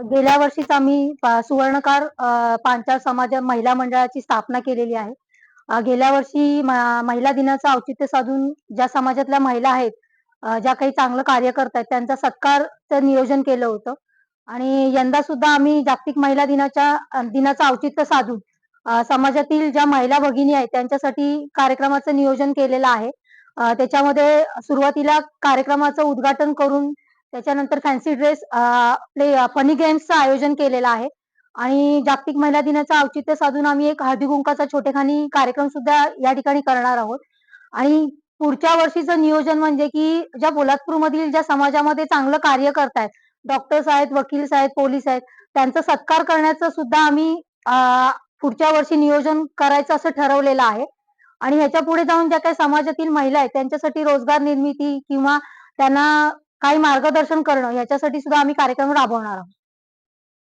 गेल्या वर्षीच आम्ही सुवर्णकार पांचाळ समाज महिला मंडळाची स्थापना केलेली आहे. गेल्या वर्षी महिला दिनाचं औचित्य साधून ज्या समाजातल्या महिला आहेत ज्या काही चांगलं कार्य करतायत त्यांचा सत्कारचं नियोजन केलं होतं. आणि यंदा सुद्धा आम्ही जागतिक महिला दिनाच्या दिनाचं औचित्य साधून समाजातील ज्या महिला भगिनी आहेत त्यांच्यासाठी कार्यक्रमाचं नियोजन केलेलं आहे. त्याच्यामध्ये सुरुवातीला कार्यक्रमाचं उद्घाटन करून त्याच्यानंतर फॅन्सी ड्रेस आपले फनी गेम्सचं आयोजन केलेलं आहे. आणि जागतिक महिला दिनाचं औचित्य साधून आम्ही एक हळदी कुंकाचा छोटेखानी कार्यक्रम सुद्धा या ठिकाणी करणार आहोत. आणि पुढच्या वर्षीचं नियोजन म्हणजे की ज्या पोलादपूरमधील ज्या समाजामध्ये चांगलं कार्य करतायत डॉक्टर्स आहेत वकील आहेत पोलीस आहेत त्यांचा सत्कार करण्याचं सुद्धा आम्ही पुढच्या वर्षी नियोजन करायचं असं ठरवलेलं आहे. आणि ह्याच्या पुढे जाऊन ज्या काही समाजातील महिला आहेत त्यांच्यासाठी रोजगार निर्मिती किंवा त्यांना काही मार्गदर्शन करणं याच्यासाठी सुद्धा आम्ही कार्यक्रम राबवणार आहोत.